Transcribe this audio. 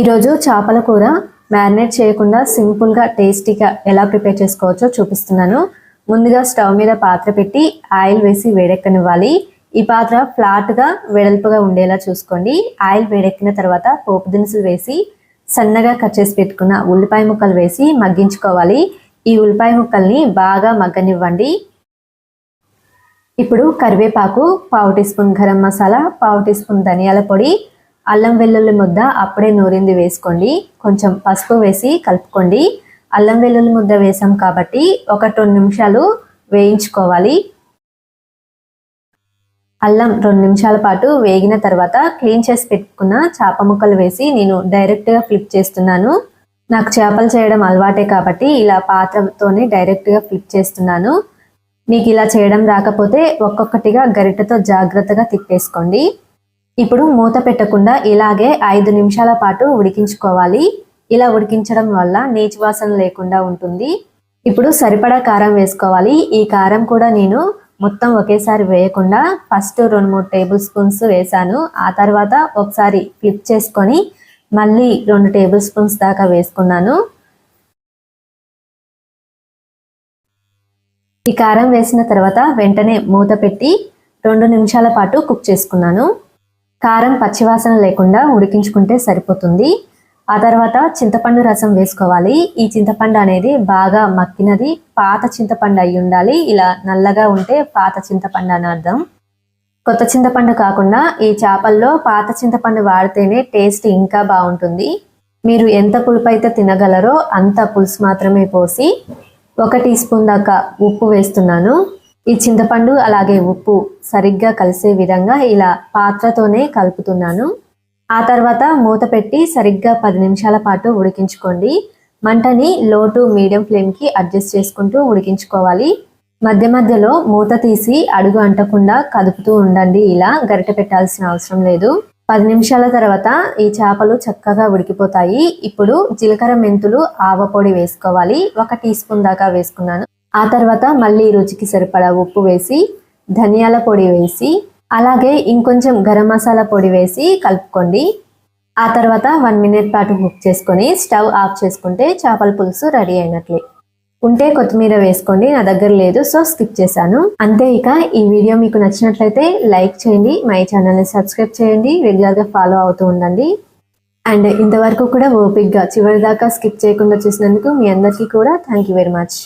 ఈరోజు చేపల కూర మ్యారినేట్ చేయకుండా సింపుల్గా టేస్టీగా ఎలా ప్రిపేర్ చేసుకోవచ్చో చూపిస్తున్నాను. ముందుగా స్టవ్ మీద పాత్ర పెట్టి ఆయిల్ వేసి వేడెక్కనివ్వాలి. ఈ పాత్ర ఫ్లాట్గా వెడల్పుగా ఉండేలా చూసుకోండి. ఆయిల్ వేడెక్కిన తర్వాత పోపు దినుసులు వేసి సన్నగా కట్ చేసి పెట్టుకున్న ఉల్లిపాయ ముక్కలు వేసి మగ్గించుకోవాలి. ఈ ఉల్లిపాయ ముక్కల్ని బాగా మగ్గనివ్వండి. ఇప్పుడు కరివేపాకు పావు టీ స్పూన్ గరం మసాలా పావు టీ స్పూన్ ధనియాల పొడి అల్లం వెల్లుల్లి ముద్ద అప్పుడే నూరింది వేసుకోండి. కొంచెం పసుపు వేసి కలుపుకోండి. అల్లం వెల్లుల్లి ముద్ద వేసాం కాబట్టి ఒక రెండు నిమిషాలు వేయించుకోవాలి. అల్లం రెండు నిమిషాల పాటు వేగిన తర్వాత క్లీన్ చేసి పెట్టుకున్న చేప ముక్కలు వేసి నేను డైరెక్ట్గా ఫ్లిప్ చేస్తున్నాను. నాకు చేపలు చేయడం అలవాటే కాబట్టి ఇలా పాత్రతోనే డైరెక్ట్గా ఫ్లిప్ చేస్తున్నాను. మీకు ఇలా చేయడం రాకపోతే ఒక్కొక్కటిగా గరిటెతో జాగ్రత్తగా తిప్పేసుకోండి. ఇప్పుడు మూత పెట్టకుండా ఇలాగే ఐదు నిమిషాల పాటు ఉడికించుకోవాలి. ఇలా ఉడికించడం వల్ల నీచు వాసన లేకుండా ఉంటుంది. ఇప్పుడు సరిపడా కారం వేసుకోవాలి. ఈ కారం కూడా నేను మొత్తం ఒకేసారి వేయకుండా ఫస్ట్ రెండు మూడు టేబుల్ స్పూన్స్ వేసాను ఆ తర్వాత ఒకసారి ఫ్లిప్ చేసుకొని మళ్ళీ రెండు టేబుల్ స్పూన్స్ దాకా వేసుకున్నాను. ఈ కారం వేసిన తర్వాత వెంటనే మూత పెట్టి రెండు నిమిషాల పాటు కుక్ చేసుకున్నాను. కారం పచ్చివాసన లేకుండా ఉడికించుకుంటే సరిపోతుంది. ఆ తర్వాత చింతపండు రసం వేసుకోవాలి. ఈ చింతపండు అనేది బాగా మక్కినది పాత చింతపండు అయి ఉండాలి. ఇలా నల్లగా ఉంటే పాత చింతపండు అని అర్థం. కొత్త చింతపండు కాకుండా ఈ చేపల్లో పాత చింతపండు వాడితేనే టేస్ట్ ఇంకా బాగుంటుంది. మీరు ఎంత పులుపు అయితే తినగలరో అంత పులుసు మాత్రమే పోసి ఒక టీ స్పూన్ దాకా ఉప్పు వేస్తున్నాను. ఈ చింతపండు అలాగే ఉప్పు సరిగ్గా కలిసే విధంగా ఇలా పాత్రతోనే కలుపుతున్నాను. ఆ తర్వాత మూత పెట్టి సరిగ్గా పది నిమిషాల పాటు ఉడికించుకోండి. మంటని లో టు మీడియం ఫ్లేమ్కి అడ్జస్ట్ చేసుకుంటూ ఉడికించుకోవాలి. మధ్య మధ్యలో మూత తీసి అడుగు అంటకుండా కదుపుతూ ఉండండి. ఇలా గరిట పెట్టాల్సిన అవసరం లేదు. పది నిమిషాల తర్వాత ఈ చేపలు చక్కగా ఉడికిపోతాయి. ఇప్పుడు జీలకర్ర మెంతులు ఆవ పొడి వేసుకోవాలి. ఒక టీ స్పూన్ దాకా వేసుకున్నాను. ఆ తర్వాత మళ్ళీ రుచికి సరిపడా ఉప్పు వేసి ధనియాల పొడి వేసి అలాగే ఇంకొంచెం గరం మసాలా పొడి వేసి కలుపుకోండి. ఆ తర్వాత వన్ మినిట్ పాటు కుక్ చేసుకొని స్టవ్ ఆఫ్ చేసుకుంటే చేపల పులుసు రెడీ అయినట్లే. ఉంటే కొత్తిమీర వేసుకోండి నా దగ్గర లేదు సో స్కిప్ చేశాను. అంతే ఇక ఈ వీడియో మీకు నచ్చినట్లయితే లైక్ చేయండి మై ఛానల్ని సబ్స్క్రైబ్ చేయండి రెగ్యులర్గా ఫాలో అవుతూ ఉండండి. అండ్ ఇంతవరకు కూడా ఓపిక్గా చివరి దాకా స్కిప్ చేయకుండా చూసినందుకు మీ అందరికీ కూడా థ్యాంక్ యూ వెరీ మచ్.